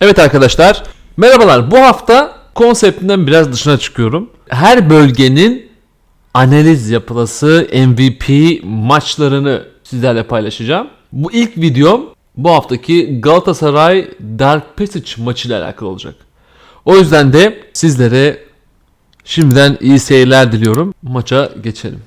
Evet arkadaşlar, merhabalar. Bu hafta konseptinden biraz dışına çıkıyorum. Her bölgenin analiz yapılası MVP maçlarını sizlerle paylaşacağım. Bu ilk videom bu haftaki Galatasaray Dark Passage maçıyla alakalı olacak. O yüzden de sizlere şimdiden iyi seyirler diliyorum. Maça geçelim.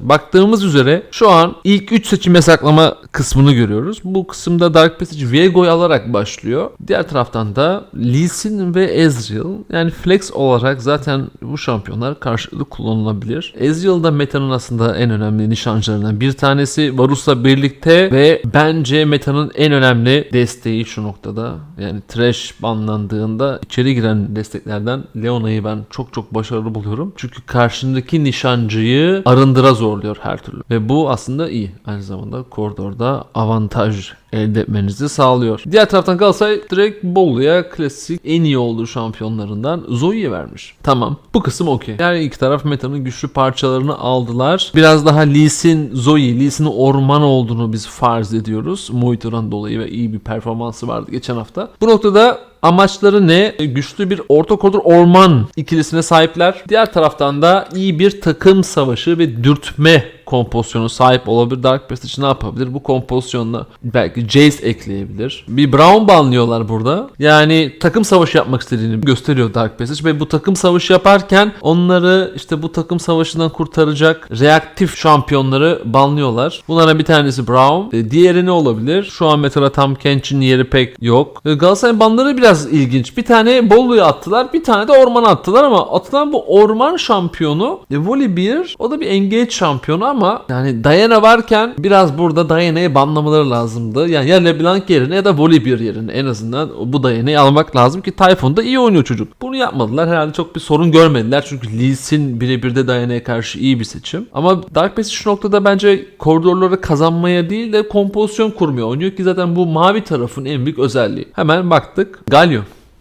Baktığımız üzere şu an ilk 3 seçim yasaklama kısmını görüyoruz. Bu kısımda Dark Passage Viego'yu alarak başlıyor. Diğer taraftan da Lee Sin ve Ezreal yani flex olarak zaten bu şampiyonlar karşılıklı kullanılabilir. Ezreal da metanın aslında en önemli nişancılarından bir tanesi. Varus'la birlikte ve bence metanın en önemli desteği şu noktada. Yani Trash banlandığında içeri giren desteklerden Leona'yı ben çok çok başarılı buluyorum. Çünkü karşındaki nişancıyı arındıra zorluyor her türlü. Ve bu aslında iyi. Aynı zamanda koridorda avantaj elde etmenizi sağlıyor. Diğer taraftan Galatasaray direkt Bolu'ya klasik en iyi olduğu şampiyonlarından Zoe'ye vermiş. Tamam. Bu kısım okey. Yani iki taraf metanın güçlü parçalarını aldılar. Biraz daha Lee Sin, Zoe, Lee Sin'in orman olduğunu biz farz ediyoruz. Muhituran dolayı ve iyi bir performansı vardı geçen hafta. Bu noktada Amaçları ne? Güçlü bir orta koridor orman ikilisine sahipler. Diğer taraftan da iyi bir takım savaşı ve dürtme kompozisyonu sahip olabilir. Dark Passage ne yapabilir? Bu kompozisyonla belki Jace ekleyebilir. Bir Brown banlıyorlar burada. Yani takım savaşı yapmak istediğini gösteriyor Dark Passage ve bu takım savaşı yaparken onları işte bu takım savaşından kurtaracak reaktif şampiyonları banlıyorlar. Bunlara bir tanesi Brown. E, Diğeri ne olabilir? Şu an mesela tam Kench'in yeri pek yok. E, Galatasaray banları biraz ilginç. Bir tane Bollu'ya attılar. Bir tane de ormana attılar ama atılan bu orman şampiyonu e, Volibear o da bir engage şampiyonu ama yani Diana varken biraz burada Diana'yı banlamaları lazımdı. Yani ya LeBlanc yerine ya da Volibear yerine en azından bu Diana'yı almak lazım ki Typhoon da iyi oynuyor çocuk. Bunu yapmadılar. Herhalde çok bir sorun görmediler. Çünkü Lee Sin birebir de Diana'ya karşı iyi bir seçim. Ama Dark Passage şu noktada bence koridorları kazanmaya değil de kompozisyon kurmaya oynuyor ki zaten bu mavi tarafın en büyük özelliği. Hemen baktık. Galio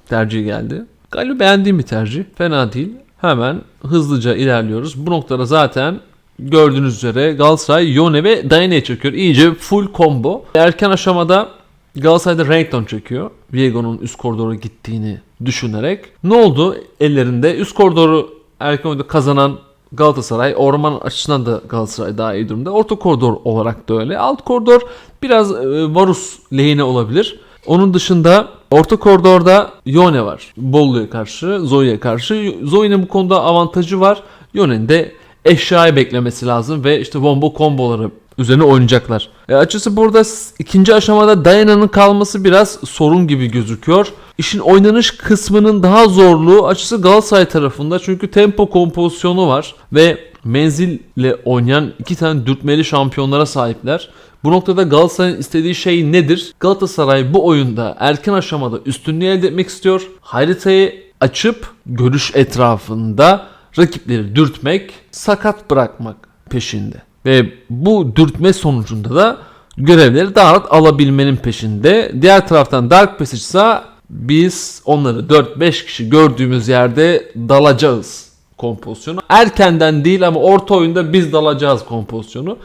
tercihi geldi. Galio beğendiğim bir tercih. Fena değil. Hemen hızlıca ilerliyoruz. Bu noktada zaten gördüğünüz üzere Galatasaray Yone ve Diana'ya çekiyor. İyice full combo. Erken aşamada Galatasaray'da Renekton çekiyor. Viego'nun üst koridora gittiğini düşünerek. Ne oldu ellerinde? Üst koridoru erken oyunda kazanan Galatasaray orman açısından da Galatasaray daha iyi durumda. Orta koridor olarak da öyle. Alt koridor biraz e, Varus lehine olabilir. Onun dışında orta koridorda Yone var. Bollu'ya karşı, Zoe'ye karşı. Zoe'nin bu konuda avantajı var. Yone'nin de eşyayı beklemesi lazım ve işte bomba komboları üzerine oynayacaklar. E açısı burada ikinci aşamada Diana'nın kalması biraz sorun gibi gözüküyor. İşin oynanış kısmının daha zorluğu açısı Galatasaray tarafında çünkü tempo kompozisyonu var ve menzille oynayan iki tane dürtmeli şampiyonlara sahipler. Bu noktada Galatasaray'ın istediği şey nedir? Galatasaray bu oyunda erken aşamada üstünlüğü elde etmek istiyor. Haritayı açıp görüş etrafında rakipleri dürtmek, sakat bırakmak peşinde. Ve bu dürtme sonucunda da görevleri daha rahat alabilmenin peşinde. Diğer taraftan Dark Passage ise biz onları 4-5 kişi gördüğümüz yerde dalacağız kompozisyonu. Erkenden değil ama orta oyunda biz dalacağız kompozisyonu.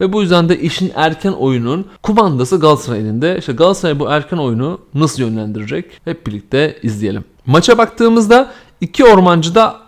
Ve bu yüzden de işin erken oyunun kumandası Galatasaray elinde. İşte Galatasaray bu erken oyunu nasıl yönlendirecek? Hep birlikte izleyelim. Maça baktığımızda iki ormancı da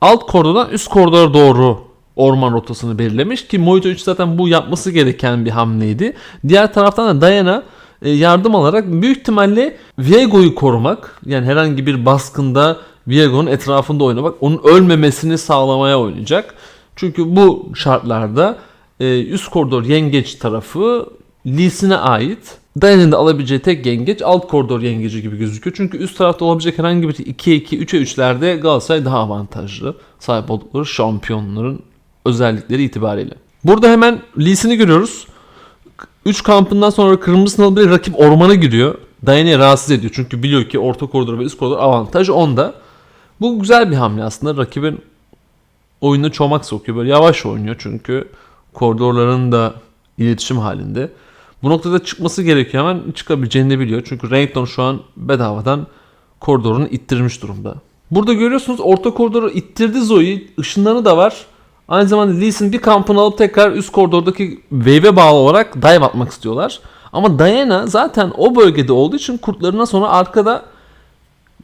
alt koridordan üst koridora doğru orman rotasını belirlemiş ki Mojito 3 zaten bu yapması gereken bir hamleydi. Diğer taraftan da Diana e, yardım alarak büyük ihtimalle Viego'yu korumak yani herhangi bir baskında Viego'nun etrafında oynamak onun ölmemesini sağlamaya oynayacak. Çünkü bu şartlarda e, üst koridor yengeç tarafı Lee'sine ait. Diana'nın da alabileceği tek yengeç alt koridor yengeci gibi gözüküyor. Çünkü üst tarafta olabilecek herhangi bir 2'ye 2, 3'e 3'lerde Galatasaray daha avantajlı. Sahip oldukları şampiyonların özellikleri itibariyle. Burada hemen Lee'sini görüyoruz. 3 kampından sonra kırmızı sınavı bir rakip ormana giriyor. Diana'yı rahatsız ediyor. Çünkü biliyor ki orta koridor ve üst koridor avantaj onda. Bu güzel bir hamle aslında. Rakibin oyuna çomak sokuyor. Böyle yavaş oynuyor çünkü koridorların da iletişim halinde. Bu noktada çıkması gerekiyor hemen çıkabileceğini de biliyor. Çünkü Renekton şu an bedavadan koridorunu ittirmiş durumda. Burada görüyorsunuz orta koridoru ittirdi Zoe. Işınları da var. Aynı zamanda Lee Sin bir kampını alıp tekrar üst koridordaki wave'e bağlı olarak dive atmak istiyorlar. Ama Diana zaten o bölgede olduğu için kurtlarına sonra arkada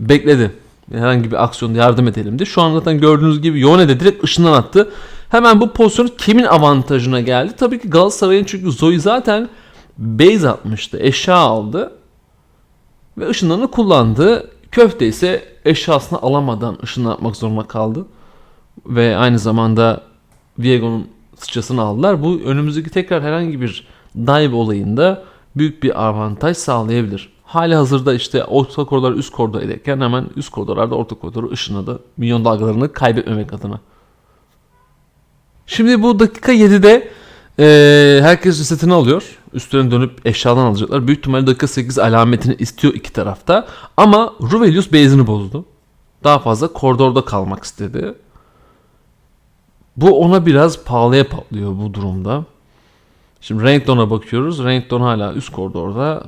bekledi. Herhangi bir aksiyonda yardım edelim diye. Şu an zaten gördüğünüz gibi Yone de direkt ışından attı. Hemen bu pozisyon kimin avantajına geldi? Tabii ki Galatasaray'ın çünkü Zoe zaten base atmıştı. Eşya aldı. Ve ışınlarını kullandı. Köfte ise eşyasını alamadan ışını atmak zorunda kaldı. Ve aynı zamanda Viego'nun sıçrasını aldılar. Bu önümüzdeki tekrar herhangi bir dive olayında büyük bir avantaj sağlayabilir. Hali hazırda işte orta koridor üst koridor ederken hemen üst koridorlarda orta koridoru ışınladı. Milyon dalgalarını kaybetmemek adına. Şimdi bu dakika 7'de eee, herkes resetini alıyor. Üstlerine dönüp eşyadan alacaklar. Büyük ihtimalle dakika 8 alametini istiyor iki tarafta. Ama Ruvelius base'ini bozdu. Daha fazla koridorda kalmak istedi. Bu ona biraz pahalıya patlıyor bu durumda. Şimdi Renekton'a bakıyoruz. Renekton hala üst koridorda.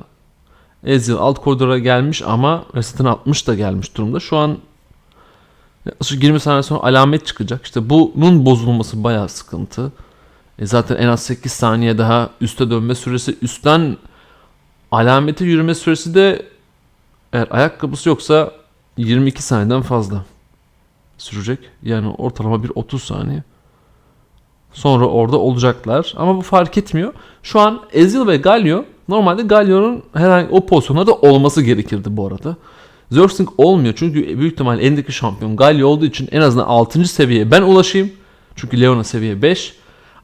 Ezreal alt koridora gelmiş ama resetini atmış da gelmiş durumda. Şu an yaklaşık 20 saniye sonra alamet çıkacak. İşte bunun bozulması bayağı sıkıntı. E zaten en az 8 saniye daha üste dönme süresi. Üstten alamete yürüme süresi de eğer ayakkabısı yoksa 22 saniyeden fazla sürecek. Yani ortalama bir 30 saniye. Sonra orada olacaklar. Ama bu fark etmiyor. Şu an Ezreal ve Galio normalde Galio'nun herhangi o pozisyonlarda olması gerekirdi bu arada. Zergsting olmuyor çünkü büyük ihtimal elindeki şampiyon Galio olduğu için en azından 6. seviyeye ben ulaşayım. Çünkü Leona seviye 5.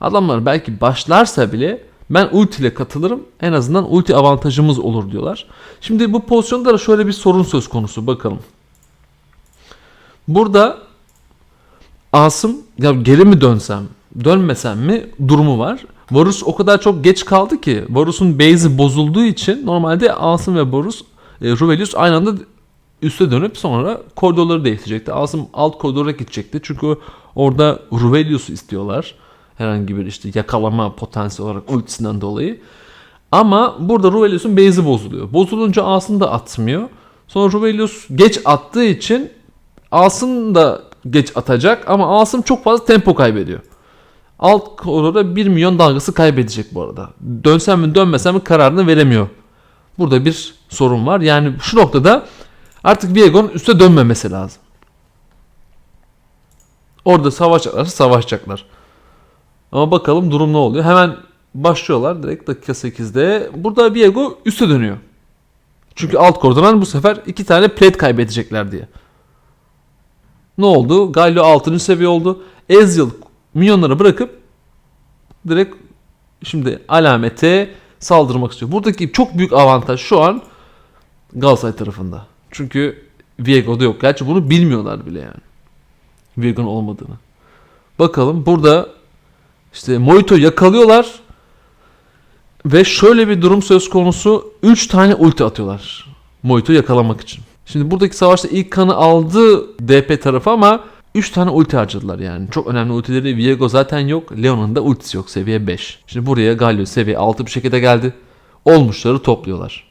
Adamlar belki başlarsa bile ben ulti ile katılırım. En azından ulti avantajımız olur diyorlar. Şimdi bu pozisyonda da şöyle bir sorun söz konusu bakalım. Burada Asım ya geri mi dönsem, dönmesem mi durumu var. Varus o kadar çok geç kaldı ki Varus'un base'i bozulduğu için normalde Asım ve Varus e, Ruvelius aynı anda üste dönüp sonra koridorları değiştirecekti. Asım alt koridora gidecekti. Çünkü orada Ruvelius'u istiyorlar. Herhangi bir işte yakalama potansiyeli olarak ultisinden dolayı. Ama burada Ruvelius'un base'i bozuluyor. Bozulunca Asım da atmıyor. Sonra Ruvelius geç attığı için Asım da geç atacak ama Asım çok fazla tempo kaybediyor. Alt koridora 1 milyon dalgası kaybedecek bu arada. Dönsem mi dönmesem mi kararını veremiyor. Burada bir sorun var. Yani şu noktada artık Viego'nun üste dönmemesi lazım. Orada savaşacaklarsa savaşacaklar. Ama bakalım durum ne oluyor. Hemen başlıyorlar direkt dakika 8'de. Burada Viego üste dönüyor. Çünkü alt koridordan bu sefer iki tane plate kaybedecekler diye. Ne oldu? Galio 6. seviye oldu. Ezreal minyonları bırakıp direkt şimdi alamete saldırmak istiyor. Buradaki çok büyük avantaj şu an Galatasaray tarafında. Çünkü Viego'da yok. Gerçi bunu bilmiyorlar bile yani. Viego'nun olmadığını. Bakalım burada işte Moito yakalıyorlar ve şöyle bir durum söz konusu 3 tane ulti atıyorlar Moito yakalamak için. Şimdi buradaki savaşta ilk kanı aldı DP tarafı ama 3 tane ulti harcadılar yani. Çok önemli ultileri Viego zaten yok. Leon'un da ultisi yok seviye 5. Şimdi buraya Galio seviye 6 bir şekilde geldi. Olmuşları topluyorlar.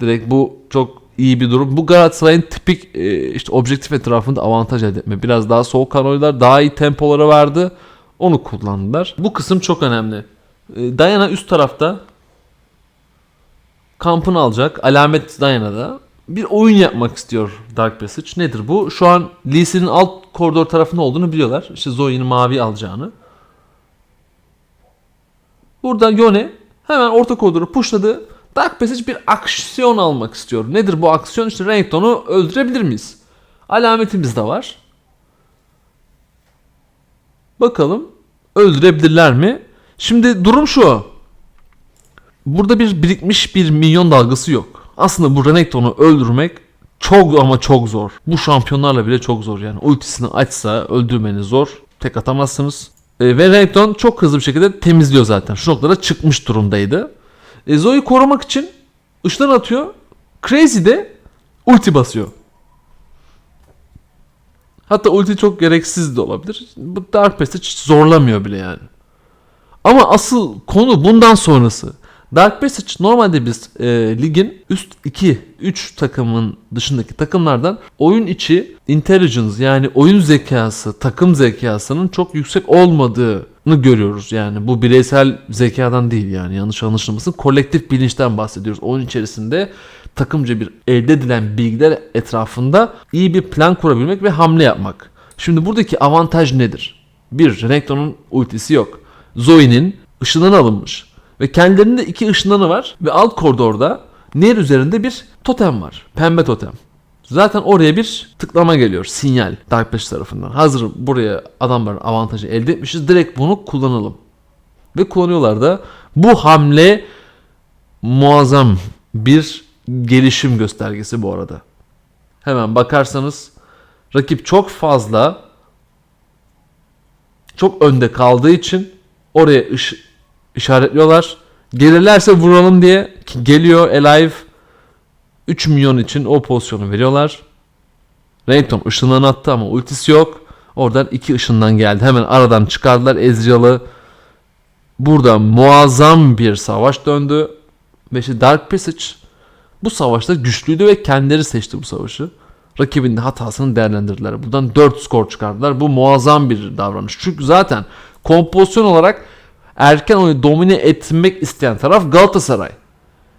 Direkt bu çok iyi bir durum. Bu Galatasaray'ın tipik e, işte objektif etrafında avantaj elde etme. Biraz daha soğukkanlı oyuncular daha iyi tempoları vardı. Onu kullandılar. Bu kısım çok önemli. E, Diana üst tarafta kampını alacak. Alamet Diana'da. Bir oyun yapmak istiyor Dark Passage. Nedir bu? Şu an Lee Sin'in alt koridor tarafında olduğunu biliyorlar. İşte Zoe'nin mavi alacağını. Burada Yone hemen orta koridoru pushladı. Dark Passage bir aksiyon almak istiyor. Nedir bu aksiyon? İşte Renekton'u öldürebilir miyiz? Alametimiz de var. Bakalım öldürebilirler mi? Şimdi durum şu. Burada bir birikmiş bir milyon dalgası yok. Aslında bu Renekton'u öldürmek çok ama çok zor. Bu şampiyonlarla bile çok zor yani. Ultisini açsa öldürmeniz zor. Tek atamazsınız. E, ve Renekton çok hızlı bir şekilde temizliyor zaten. Şu noktada çıkmış durumdaydı. E, Zoe'yi korumak için ışından atıyor. Crazy de ulti basıyor. Hatta ulti çok gereksiz de olabilir. Bu Dark Passage hiç zorlamıyor bile yani. Ama asıl konu bundan sonrası. Dark Passage normalde biz e, ligin üst 2 3 takımın dışındaki takımlardan oyun içi intelligence yani oyun zekası, takım zekasının çok yüksek olmadığını görüyoruz. Yani bu bireysel zekadan değil yani yanlış anlaşılmasın. Kolektif bilinçten bahsediyoruz. Oyun içerisinde takımca bir elde edilen bilgiler etrafında iyi bir plan kurabilmek ve hamle yapmak. Şimdi buradaki avantaj nedir? Bir, Renekton'un ultisi yok. Zoe'nin ışından alınmış. Ve kendilerinde iki ışınlanı var. Ve alt koridorda Nier üzerinde bir totem var. Pembe totem. Zaten oraya bir tıklama geliyor. Sinyal Dark Passage tarafından. Hazır buraya adamların avantajı elde etmişiz. Direkt bunu kullanalım. Ve kullanıyorlar da. Bu hamle muazzam bir gelişim göstergesi bu arada. Hemen bakarsanız rakip çok fazla çok önde kaldığı için oraya iş, işaretliyorlar. Gelirlerse vuralım diye geliyor Alive 3 milyon için o pozisyonu veriyorlar. Renekton ışınlarını attı ama ultisi yok. Oradan iki ışından geldi. Hemen aradan çıkardılar Ezreal'ı. Burada muazzam bir savaş döndü. Ve işte Dark Passage bu savaşta güçlüydü ve kendileri seçti bu savaşı. Rakibin hatasını değerlendirdiler. Buradan 4 skor çıkardılar. Bu muazzam bir davranış. Çünkü zaten kompozisyon olarak erken oyunu domine etmek isteyen taraf Galatasaray.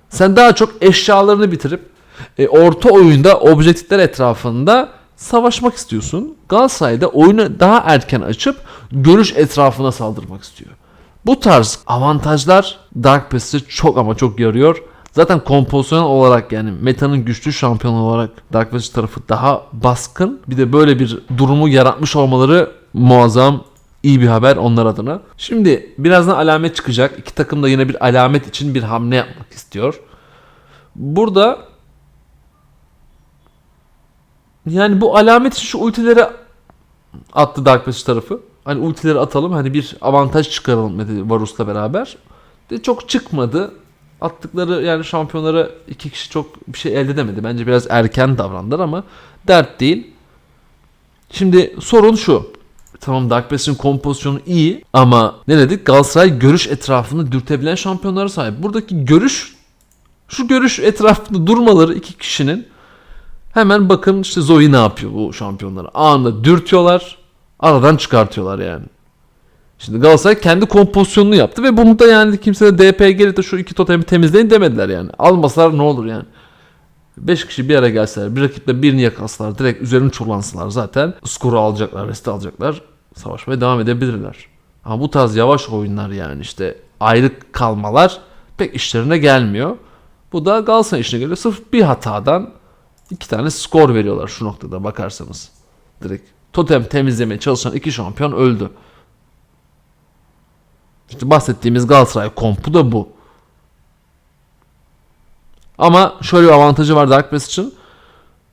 Sen daha çok eşyalarını bitirip e, orta oyunda objektifler etrafında savaşmak istiyorsun. Galatasaray'da oyunu daha erken açıp görüş etrafına saldırmak istiyor. Bu tarz avantajlar Dark Passage'e çok ama çok yarıyor. Zaten kompozisyon olarak yani metanın güçlü şampiyonu olarak Dark Passage tarafı daha baskın. Bir de böyle bir durumu yaratmış olmaları muazzam iyi bir haber onlar adına. Şimdi birazdan alamet çıkacak. İki takım da yine bir alamet için bir hamle yapmak istiyor. Burada yani bu alamet için şu ultileri attı Dark Passage tarafı. Hani ultileri atalım hani bir avantaj çıkaralım dedi Varus'la beraber. De çok çıkmadı. Attıkları yani şampiyonlara iki kişi çok bir şey elde edemedi. Bence biraz erken davrandılar ama dert değil. Şimdi sorun şu. Tamam Dark Passage'in kompozisyonu iyi ama ne dedik? Galatasaray görüş etrafını dürtebilen şampiyonlara sahip. Buradaki görüş şu görüş etrafında durmaları iki kişinin hemen bakın işte Zoe ne yapıyor bu şampiyonlara. Anında dürtüyorlar. Aradan çıkartıyorlar yani. Şimdi Galatasaray kendi kompozisyonunu yaptı ve bunu da yani kimse de DP gelip de şu iki totemi temizleyin demediler yani. Almasalar ne olur yani. 5 kişi bir araya gelseler bir rakiple birini yakalasalar direkt üzerini çullansınlar zaten skoru alacaklar, resti alacaklar. Savaşmaya devam edebilirler. Ama bu tarz yavaş oyunlar yani işte ayrı kalmalar pek işlerine gelmiyor. Bu da Galatasaray işine geliyor. Sırf bir hatadan iki tane skor veriyorlar şu noktada bakarsanız. Direkt totem temizlemeye çalışan iki şampiyon öldü. İşte bahsettiğimiz Galatasaray kompu da bu. Ama şöyle bir avantajı var Dark Passage'ın.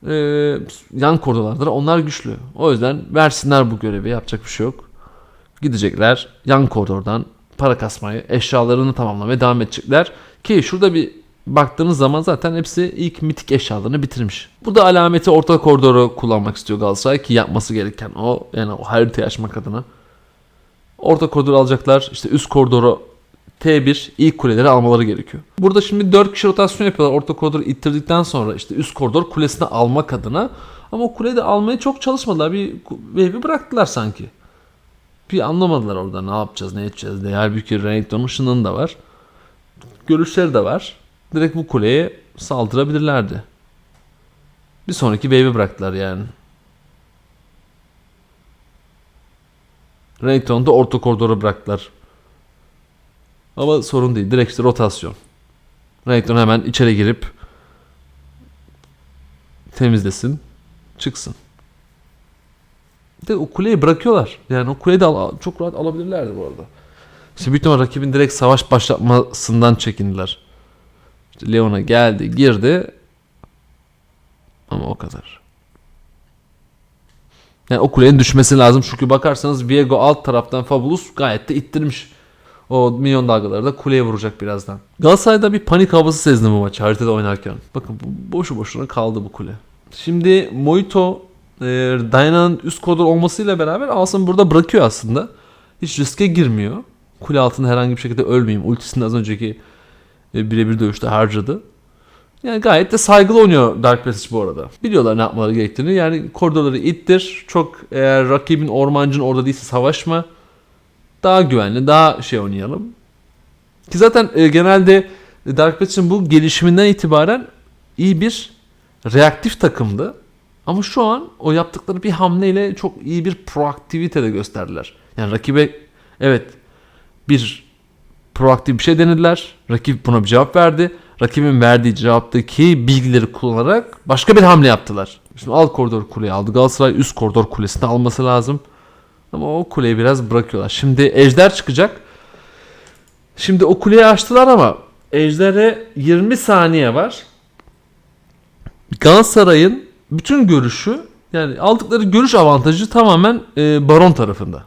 Ee, yan koridorlarda onlar güçlü. O yüzden versinler bu görevi. Yapacak bir şey yok. Gidecekler yan koridordan para kasmayı, eşyalarını tamamlamaya devam edecekler. Ki şurada bir baktığınız zaman zaten hepsi ilk mitik eşyalarını bitirmiş. Bu da alameti orta koridoru kullanmak istiyor Galatasaray ki yapması gereken o. Yani o haritayı açmak adına. Orta koridoru alacaklar. İşte üst koridoru T1 ilk kuleleri almaları gerekiyor. Burada şimdi 4 kişi rotasyon yapıyorlar. Orta koridoru ittirdikten sonra işte üst koridor kulesini almak adına. Ama o kuleyi de almaya çok çalışmadılar. Bir wave'i bıraktılar sanki. Bir anlamadılar orada ne yapacağız ne edeceğiz diye. Halbuki Renekton'un ışınının da var. Görüşleri de var. Direkt bu kuleye saldırabilirlerdi. Bir sonraki wave'i bıraktılar yani. Renekton'u da orta koridora bıraktılar. Ama sorun değil. Direkt işte rotasyon. Renekton hemen içeri girip temizlesin. Çıksın. Bir de o kuleyi bırakıyorlar. Yani o kuleyi de al- çok rahat alabilirlerdi bu arada. İşte büyük ihtimal rakibin direkt savaş başlatmasından çekindiler. İşte Leon'a geldi, girdi. Ama o kadar. Yani o kulenin düşmesi lazım. Çünkü bakarsanız Viego alt taraftan Fabulous gayet de ittirmiş. O milyon dalgaları da kuleye vuracak birazdan. Galatasaray'da bir panik havası sezdim bu maçı haritada oynarken. Bakın boşu boşuna kaldı bu kule. Şimdi Moito e, Diana'nın üst koridor olmasıyla beraber Alsın burada bırakıyor aslında. Hiç riske girmiyor. Kule altında herhangi bir şekilde ölmeyeyim. Ultisinde az önceki e, birebir dövüşte harcadı. Yani gayet de saygılı oynuyor Dark Passage bu arada. Biliyorlar ne yapmaları gerektiğini. Yani koridorları ittir. Çok eğer rakibin ormancın orada değilse savaşma. Daha güvenli, daha şey oynayalım. Ki zaten e, genelde Dark Passage'in bu gelişiminden itibaren iyi bir reaktif takımdı. Ama şu an o yaptıkları bir hamleyle çok iyi bir proaktivite de gösterdiler. Yani rakibe evet bir proaktif bir şey denediler. Rakip buna bir cevap verdi. Rakibin verdiği cevaptaki bilgileri kullanarak başka bir hamle yaptılar. Şimdi alt koridor kuleyi aldı. Galatasaray üst koridor kulesini alması lazım. Ama o kuleyi biraz bırakıyorlar. Şimdi Ejder çıkacak. Şimdi o kuleyi açtılar ama Ejder'e 20 saniye var. Galatasaray'ın bütün görüşü yani aldıkları görüş avantajı tamamen e, Baron tarafında.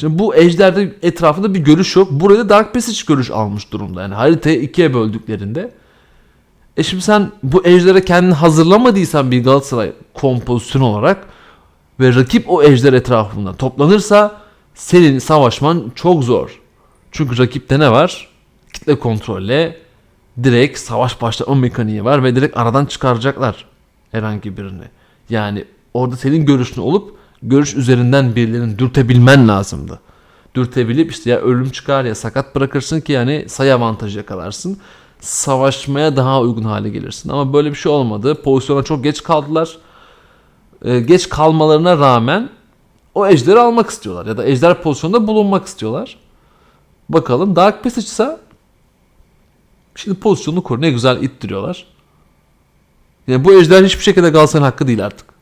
Şimdi bu Ejder'de etrafında bir görüş yok. Burada Dark Passage görüş almış durumda. Yani haritayı ikiye böldüklerinde. E şimdi sen bu Ejder'e kendini hazırlamadıysan bir Galatasaray kompozisyon olarak ve rakip o Ejder etrafında toplanırsa senin savaşman çok zor. Çünkü rakipte ne var? Kitle kontrolle direkt savaş başlatma mekaniği var ve direkt aradan çıkaracaklar herhangi birini. Yani orada senin görüşün olup görüş üzerinden birilerini dürtebilmen lazımdı. Dürtebilip işte ya ölüm çıkar ya sakat bırakırsın ki yani sayı avantajı yakalarsın. Savaşmaya daha uygun hale gelirsin. Ama böyle bir şey olmadı. Pozisyona çok geç kaldılar. Ee, geç kalmalarına rağmen o ejderi almak istiyorlar. Ya da ejder pozisyonunda bulunmak istiyorlar. Bakalım Dark Passage ise şimdi pozisyonunu koru. Ne güzel ittiriyorlar. Yani bu ejder hiçbir şekilde Galatasaray'ın hakkı değil artık.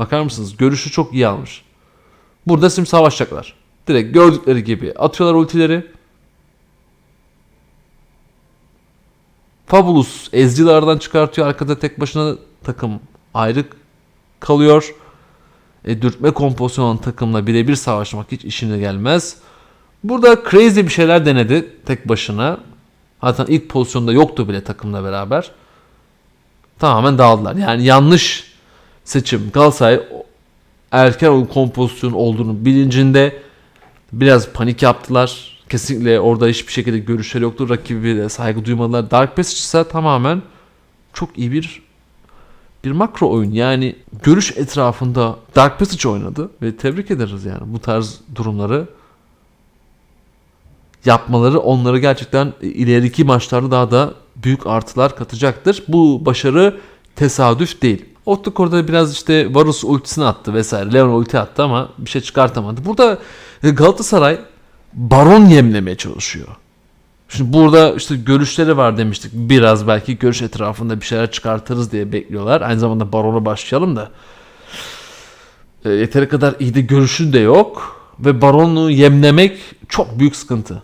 Bakar mısınız? Görüşü çok iyi almış. Burada şimdi savaşacaklar. Direkt gördükleri gibi atıyorlar ultileri. Fabulous Ezreal'ı çıkartıyor. Arkada tek başına takım ayrı kalıyor. E, dürtme kompozisyonu olan takımla birebir savaşmak hiç işine gelmez. Burada crazy bir şeyler denedi tek başına. Zaten ilk pozisyonda yoktu bile takımla beraber. Tamamen dağıldılar. Yani yanlış seçim. Galatasaray erken oyun kompozisyonu olduğunu bilincinde biraz panik yaptılar. Kesinlikle orada hiçbir şekilde görüşleri yoktu. Rakibi saygı duymadılar. Dark Passage ise tamamen çok iyi bir bir makro oyun. Yani görüş etrafında Dark Passage oynadı ve tebrik ederiz yani bu tarz durumları yapmaları onları gerçekten ileriki maçlarda daha da büyük artılar katacaktır. Bu başarı tesadüf değil. Ottuk orada biraz işte Varus ultisini attı vesaire. Leon ulti attı ama bir şey çıkartamadı. Burada Galatasaray baron yemlemeye çalışıyor. Şimdi burada işte görüşleri var demiştik. Biraz belki görüş etrafında bir şeyler çıkartırız diye bekliyorlar. Aynı zamanda barona başlayalım da. E, yeteri kadar iyi de görüşü de yok. Ve baronu yemlemek çok büyük sıkıntı.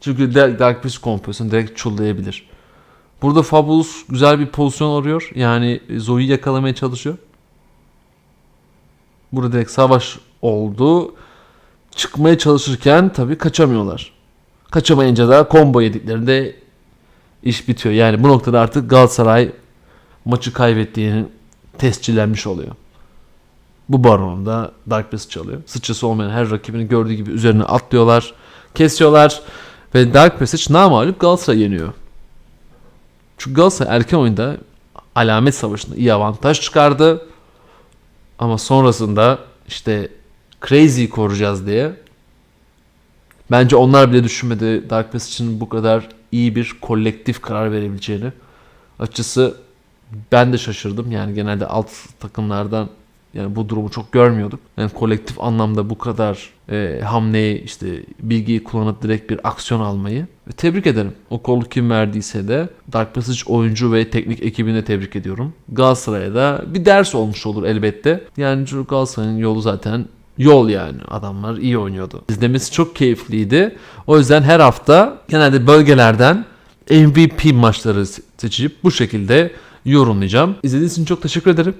Çünkü Dark Passage kompozisyonu direkt çullayabilir. Burada Fabulous güzel bir pozisyon arıyor. Yani Zoe'yi yakalamaya çalışıyor. Burada direkt savaş oldu. Çıkmaya çalışırken tabii kaçamıyorlar. Kaçamayınca da combo yediklerinde iş bitiyor. Yani bu noktada artık Galatasaray maçı kaybettiğinin tescillenmiş oluyor. Bu baronun da Dark Passage çalıyor. Sıçrası olmayan her rakibini gördüğü gibi üzerine atlıyorlar. Kesiyorlar. Ve Dark Passage namağlup Galatasaray yeniyor. Çünkü Galatasaray erken oyunda alamet savaşında iyi avantaj çıkardı. Ama sonrasında işte Crazy'yi koruyacağız diye bence onlar bile düşünmedi Dark Passage'ın bu kadar iyi bir kolektif karar verebileceğini. Açısı ben de şaşırdım. Yani genelde alt takımlardan yani bu durumu çok görmüyorduk. Yani kolektif anlamda bu kadar e, hamleyi işte bilgiyi kullanıp direkt bir aksiyon almayı. Ve tebrik ederim. O kolu kim verdiyse de Dark Passage oyuncu ve teknik ekibine tebrik ediyorum. Galatasaray'a da bir ders olmuş olur elbette. Yani Galatasaray'ın yolu zaten yol yani. Adamlar iyi oynuyordu. İzlemesi çok keyifliydi. O yüzden her hafta genelde bölgelerden MVP maçları seçip bu şekilde yorumlayacağım. İzlediğiniz için çok teşekkür ederim.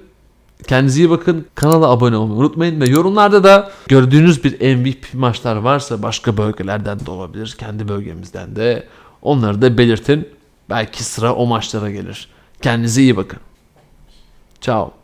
Kendinize iyi bakın. Kanala abone olmayı unutmayın ve yorumlarda da gördüğünüz bir MVP maçlar varsa başka bölgelerden de olabilir. Kendi bölgemizden de onları da belirtin. Belki sıra o maçlara gelir. Kendinize iyi bakın. Ciao.